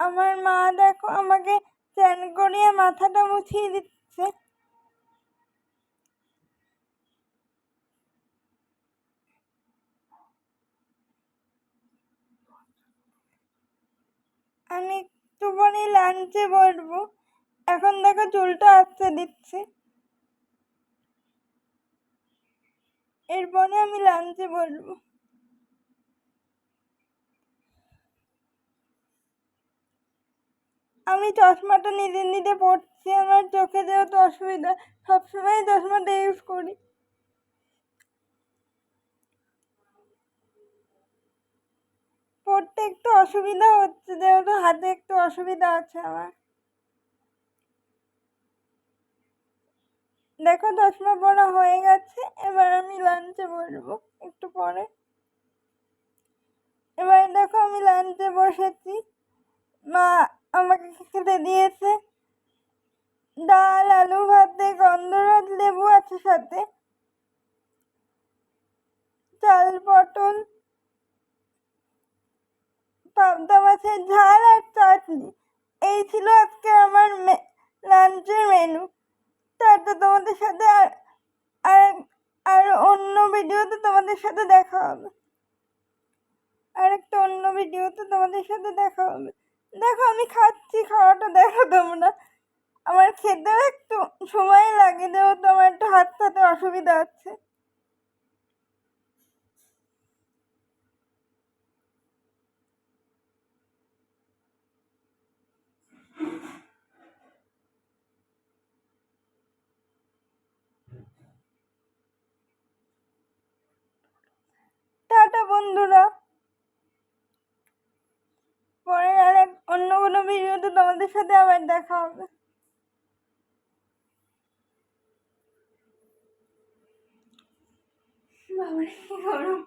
আমার মা দেখো আমাকে চান করিয়ে মাথাটা মুছিয়ে দিচ্ছে। আমি একটু পরে লাঞ্চে বসবো। এখন দেখো চুলটা আসতে দিচ্ছি। এরপরে আমি লাঞ্চে বসবো। আমি চশমাটা নিজে নিজে পড়ছি আমার চোখে যেহেতু অসুবিধা, সবসময় চশমাটা ইউজ করি। পড়তে একটু অসুবিধা হচ্ছে, যেহেতু হাতে একটু অসুবিধা আছে আমার। দেখো, চশমা পড়া হয়ে গেছে, এবার আমি লাঞ্চে বসবো একটু পরে। এবার দেখো, আমি লাঞ্চে বসেছি। মা আমাকে খেতে দিয়েছে। ডাল আলু ভাতে গন্ধরাজ লেবু আছে সাথে। চাল, পটল, পাবদা মাছের ঝাল আর চাটনি। এই ছিল আজকে আমার লাঞ্চের মেনু তারপর তোমাদের সাথে আর আর আর অন্য ভিডিওতে তোমাদের সাথে দেখা হবে। আর একটা অন্য ভিডিওতে তোমাদের সাথে দেখা হবে। দেখো, আমি খাচ্ছি, খাওয়াটা দেখো তোমরা। আমার খেতেও একটু সময় লাগে, যেহেতু আমার একটু হাত হাতে অসুবিধা আছে টাটা বন্ধুরা। সাথে আবার দেখা হবে বাবারে কি গরম।